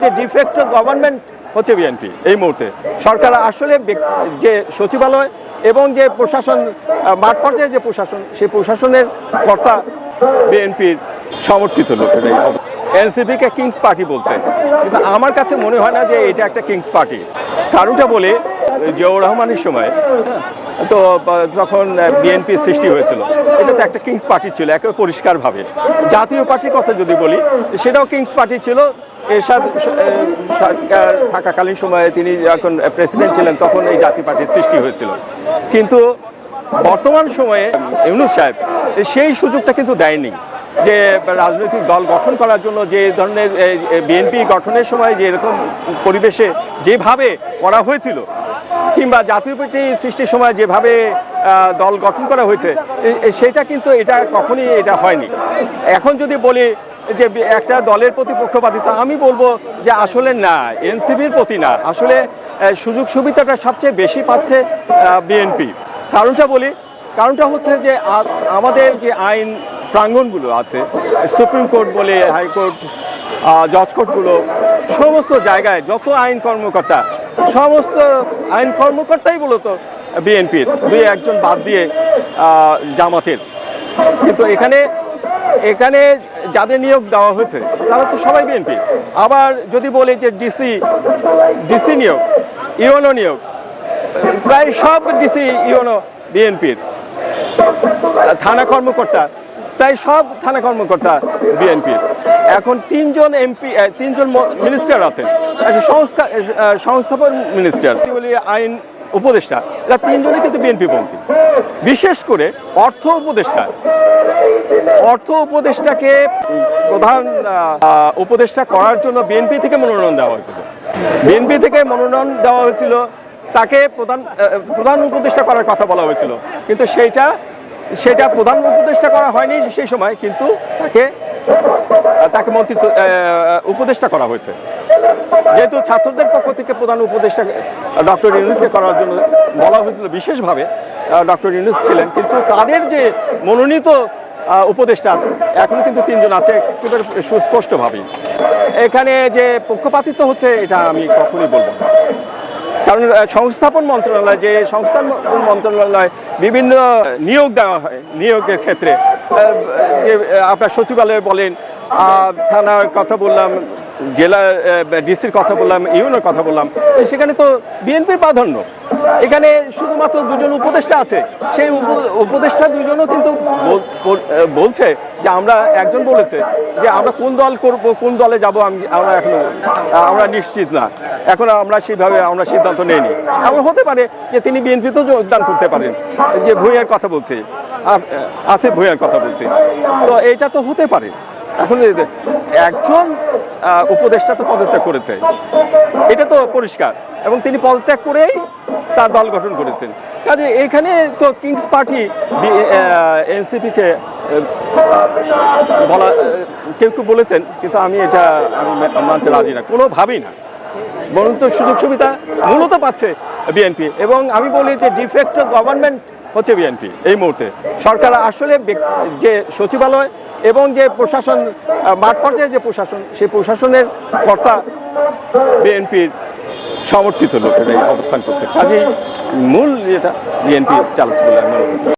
যে de facto government হচ্ছে BNP এই মুহূর্তে। সরকার আসলে যে সচিবালয় এবং যে প্রশাসন মাঠ পর্যায়ে যে প্রশাসন, সেই প্রশাসনের কর্তা বিএনপির সমর্থিত লোকেরাই এনসিপিকে কিংস পার্টি বলছে। কিন্তু আমার কাছে মনে হয় না যে এটা একটা কিংস পার্টি কারণটা বলে জিয়াউর রহমানের সময় তো যখন বিএনপি সৃষ্টি হয়েছিল এটা তো একটা কিংস পার্টি ছিল একেবারে পরিষ্কারভাবে। জাতীয় পার্টির কথা যদি বলি, সেটাও কিংস পার্টি ছিল। এরশাদ থাকাকালীন সময়ে তিনি যখন প্রেসিডেন্ট ছিলেন, তখন এই জাতীয় পার্টির সৃষ্টি হয়েছিল। কিন্তু বর্তমান সময়ে, ইউনুস সাহেব, সেই সুযোগটা কিন্তু দেয়নি যে রাজনৈতিক দল গঠন করার জন্য যে ধরনের বিএনপি গঠনের সময় যে এরকম পরিবেশে যেভাবে করা হয়েছিল কিংবা জাতীয় পার্টি সৃষ্টির সময় যেভাবে দল গঠন করা হয়েছে সেটা কিন্তু এটা কখনই এটা হয়নি। এখন যদি বলি যে একটা দলের প্রতি পক্ষপাতিত্ব আমি বলব যে আসলে না এনসিপির প্রতি না। আসলে সুযোগ সুবিধাটা সবচেয়ে বেশি পাচ্ছে বিএনপি। কারণটা বলি, কারণটা হচ্ছে যে আমাদের যে আইন প্রাঙ্গণগুলো আছে, সুপ্রিম কোর্ট বলে, হাইকোর্ট জজ কোর্টগুলো সমস্ত জায়গায় যত আইন কর্মকর্তা সমস্ত আইন কর্মকর্তাই মূলত বিএনপির। দুই একজন বাদ দিয়ে জামাতের। কিন্তু এখানে এখানে যাদের নিয়োগ দেওয়া হয়েছে, তারা তো সবাই বিএনপি। আবার যদি বলি যে ডিসি ডিসি নিয়োগ, ইউএনও নিয়োগ, প্রায় সব ডিসি ইউনো বিএনপির। থানা কর্মকর্তা প্রায় সব থানা কর্মকর্তা বিএনপি এখন তিনজন এমপি তিনজন মিনিস্টার আছেন। সংস্থা সংস্থাপন মিনিস্টার আইন উপদেষ্টা। এরা তিনজনই কিন্তু বিএনপি পন্থী। বিশেষ করে অর্থ উপদেষ্টা। অর্থ উপদেষ্টাকে প্রধান উপদেষ্টা করার জন্য বিএনপি থেকে মনোনয়ন দেওয়া হয়েছিল। বিএনপি থেকে মনোনয়ন দেওয়া হয়েছিল, তাকে প্রধান প্রধান উপদেষ্টা করার কথা বলা হয়েছিল। কিন্তু সেইটা সেটা প্রধান উপদেষ্টা করা হয়নি সেই সময় কিন্তু তাকে তাকে মন্ত্রিত্ব আহ, উপদেষ্টা করা হয়েছে। যেহেতু ছাত্রদের পক্ষ থেকে প্রধান উপদেষ্টা ডক্টর ইউনুসকে করার জন্য বলা হয়েছিল বিশেষভাবে ডক্টর ইউনুস ছিলেন কিন্তু তাদের যে মনোনীত উপদেষ্টা এখন কিন্তু তিনজন আছে একেবারে সুস্পষ্টভাবেই। এখানে যে পক্ষপাতিত্ব হচ্ছে এটা আমি কখনোই বলব না। সংস্থাপন মন্ত্রণালয়, যে সংস্থাপন মন্ত্রণালয় বিভিন্ন নিয়োগ দেওয়া হয়, নিয়োগের ক্ষেত্রে। যে আপনার সচিবালয়ে বলেন থানার কথা বললাম, জেলা ডিসির কথা বললাম ইউনের কথা বললাম সেখানে তো বিএনপির প্রাধান্য। এখানে শুধুমাত্র দুজন উপদেষ্টা আছে। সেই উপ- উপদেষ্টা দুজনও কিন্তু বলছে যে আমরা একজন বলেছে যে আমরা কোন দল করব, কোন দলে যাব আমি, আমরা এখনও, আমরা নিশ্চিত না। এখন আমরা সেইভাবে আমরা সিদ্ধান্ত নেইনি। এমন হতে পারে যে তিনি বিএনপিতেও যোগদান করতে পারেন। যে ভূঁইয়ার কথা বলছে। আ- আছে ভূঁইয়ার কথা বলছে। তো এইটা তো হতে পারে। এখন একজন উপদেষ্টা তো পদত্যাগ করেছে। এটা তো পরিষ্কার। এবং তিনি পদত্যাগ করেই তার দল গঠন করেছেন। কাজে এখানে তো কিংস পার্টি এনসিপিকে বলা কেউ কেউ বলেছেন, কিন্তু আমি এটা আমি মানতে রাজি না। কোনো কোনোভাবেই না। বরঞ্চ সুযোগ সুবিধা মূলত পাচ্ছে বিএনপি। এবং আমি বলি যে ডিফেক্ট গভর্নমেন্ট হচ্ছে বিএনপি এই মুহূর্তে। সরকার আসলে যে সচিবালয় এবং যে প্রশাসন মাঠ পর্যায়ে যে প্রশাসন, সেই প্রশাসনের কর্তা বিএনপির সমর্থিত লোকেরাই অবস্থান করছে। কাজেই মূল যেটা বিএনপি চালাচ্ছে বলে আমি